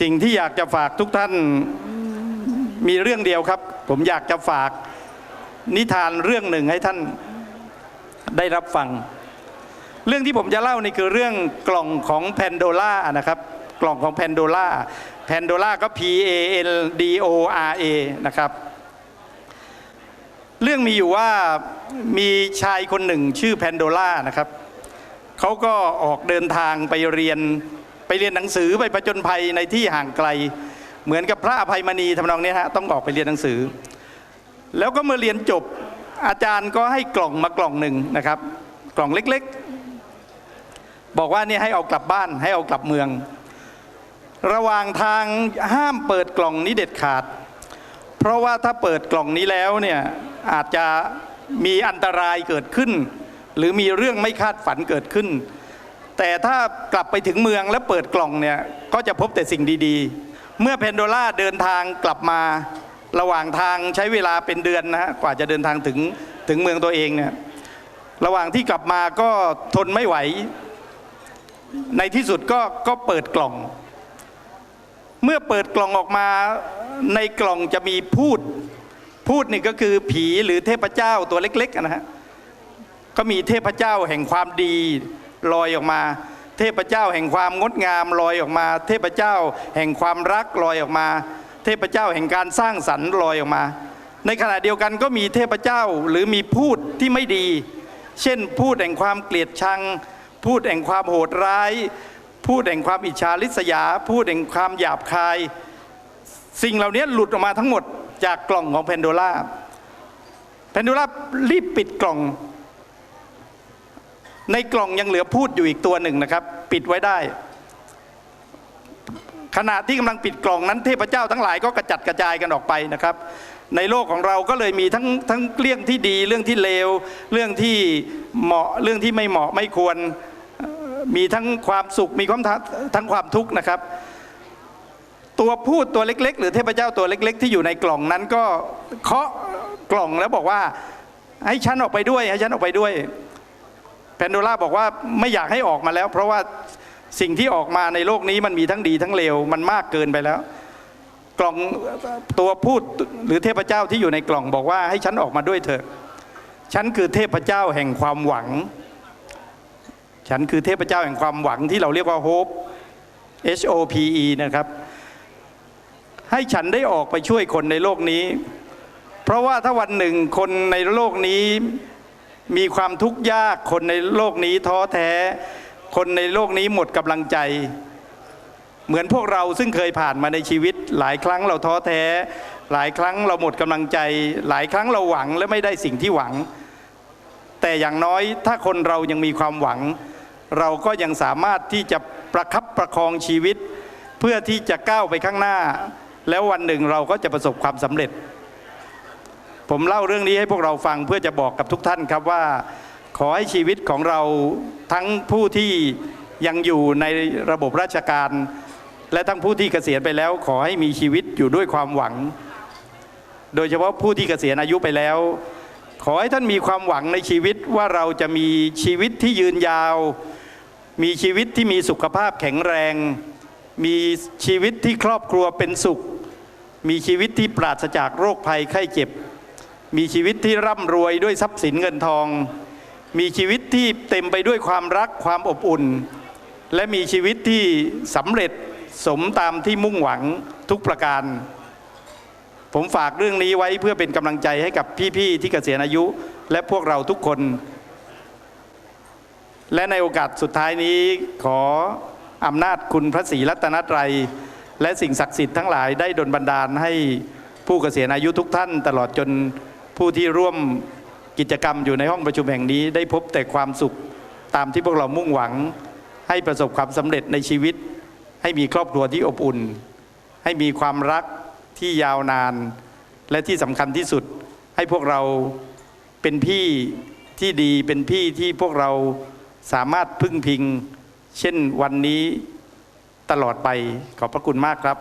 สิ่งที่อยากจะฝากทุกท่านมีเรื่องเดียวครับ ผมอยากจะฝากนิทานเรื่องหนึ่งให้ท่านได้รับฟัง เรื่องที่ผมจะเล่านี่คือเรื่องกล่องของแพนโดล่านะครับ กล่องของแพนโดล่าแพนโดล่าก็ P A N D O R A นะครับ เรื่องมีอยู่ว่ามีชายคนหนึ่งชื่อแพนโดล่านะครับเขาก็ออกเดินทางไปเรียน ไปเรียนหนังสือไปประจนภัยในที่ห่างไกล เหมือนกับพระอภัยมณีทำนองนี้ฮะต้องออกไปเรียนหนังสือ แล้วก็เมื่อเรียนจบอาจารย์ก็ให้กล่องมากล่องหนึ่งนะครับ กล่องเล็กๆ บอกว่าเนี่ยให้เอากลับบ้านให้เอากลับเมือง ระหว่างทางห้ามเปิดกล่องนี้เด็ดขาด เพราะว่าถ้าเปิดกล่องนี้แล้วเนี่ยอาจจะมีอันตรายเกิดขึ้น หรือมีเรื่องไม่คาดฝันเกิดขึ้น แต่ถ้ากลับไปถึงเมืองแล้วเปิดกล่องเนี่ยก็จะพบแต่สิ่งดีๆ เมื่อเพนโดล่าเดินทางกลับมาระหว่างทางใช้เวลาเป็นเดือนนะฮะกว่าจะเดินทางถึงถึงเมืองตัวเองเนี่ยระหว่างที่กลับมาก็ทนไม่ไหว ในที่สุดก็ก็เปิดกล่อง เมื่อเปิดกล่องออกมาในกล่องจะมีพูด พูดนี่ก็คือผีหรือเทพเจ้าตัวเล็กๆนะฮะก็มีเทพเจ้าแห่งความดี ลอยออกมา เทพเจ้าแห่งความงดงามลอยออกมา เทพเจ้าแห่งความรักลอยออกมา เทพเจ้าแห่งการสร้างสรรค์ลอยออกมา ในขณะเดียวกันก็มีเทพเจ้าหรือมีพูดที่ไม่ดี เช่นพูดแห่งความเกลียดชัง พูดแห่งความโหดร้าย พูดแห่งความอิจฉาริษยา พูดแห่งความหยาบคาย สิ่งเหล่านี้หลุดออกมาทั้งหมดจากกล่องของแพนโดล่าแพนโดล่ารีบปิดกล่อง ในกล่องยังเหลือพูดอยู่อีกตัวหนึ่งนะครับ ปิดไว้ได้ ขณะที่กำลังปิดกล่องนั้นเทพเจ้าทั้งหลายก็กระจัดกระจายกันออกไปนะครับ ในโลกของเราก็เลยมีทั้งทั้งเรื่องที่ดีเรื่องที่เลว เรื่องที่เหมาะเรื่องที่ไม่เหมาะไม่ควรมีทั้งความสุขมีความทั้งความทุกข์นะครับ ตัวพูดตัวเล็ก ๆ หรือเทพเจ้าตัวเล็ก ๆ ที่อยู่ในกล่องนั้นก็เคาะกล่องแล้วบอกว่า ให้ฉันออกไปด้วยให้ฉันออกไปด้วย แพนโดล่าบอกว่าไม่อยากให้ออกมาแล้ว เพราะว่าสิ่งที่ออกมาในโลกนี้มันมีทั้งดีทั้งเลวมันมากเกินไปแล้ว กล่องตัวพูดหรือเทพเจ้าที่อยู่ในกล่องบอกว่าให้ฉันออกมาด้วยเถอะฉันคือเทพเจ้าแห่งความหวัง ฉันคือเทพเจ้าแห่งความหวังที่เราเรียกว่า hope H O P E นะครับ ให้ฉันได้ออกไปช่วยคนในโลกนี้ เพราะว่าถ้าวันหนึ่งคนในโลกนี้ มีความทุกข์ยากคนในโลกนี้ท้อแท้ คนในโลกนี้หมดกำลังใจ เหมือนพวกเราซึ่งเคยผ่านมาในชีวิต หลายครั้งเราท้อแท้ หลายครั้งเราหมดกำลังใจ หลายครั้งเราหวังและไม่ได้สิ่งที่หวัง แต่อย่างน้อยถ้าคนเรายังมีความหวัง เราก็ยังสามารถที่จะประคับประคองชีวิต เพื่อที่จะก้าวไปข้างหน้า แล้ววันหนึ่งเราก็จะประสบความสำเร็จ ผมเล่าเรื่องนี้ให้พวกเราฟังเพื่อจะบอกกับทุกท่านครับว่า ขอให้ชีวิตของเราทั้งผู้ที่ยังอยู่ในระบบราชการ และทั้งผู้ที่เกษียณไปแล้ว ขอให้มีชีวิตอยู่ด้วยความหวัง โดยเฉพาะผู้ที่เกษียณอายุไปแล้ว ขอให้ท่านมีความหวังในชีวิตว่าเราจะมีชีวิตที่ยืนยาว มีชีวิตที่มีสุขภาพแข็งแรง มีชีวิตที่ครอบครัวเป็นสุข มีชีวิตที่ปราศจากโรคภัยไข้เจ็บ มีชีวิตที่ร่ำรวยด้วยทรัพย์สินเงินทอง มีชีวิตที่เต็มไปด้วยความรักความอบอุ่น และมีชีวิตที่สำเร็จสมตามที่มุ่งหวังทุกประการ ผมฝากเรื่องนี้ไว้เพื่อเป็นกำลังใจให้กับพี่ๆที่เกษียณอายุและพวกเราทุกคน และในโอกาสสุดท้ายนี้ขออำนาจคุณพระศรีรัตนตรัย และสิ่งศักดิ์สิทธิ์ทั้งหลายได้ดลบันดาลให้ผู้เกษียณอายุทุกท่านตลอดจน ผู้ที่ร่วมกิจกรรมอยู่ในห้องประชุมแห่งนี้ ได้พบแต่ความสุขตามที่พวกเรามุ่งหวัง ให้ประสบความสำเร็จในชีวิต ให้มีครอบครัวที่อบอุ่น ให้มีความรักที่ยาวนาน และที่สำคัญที่สุด ให้พวกเราเป็นพี่ที่ดีเป็นพี่ที่พวกเราสามารถพึ่งพิง เช่นวันนี้ตลอดไปขอบพระคุณมากครับ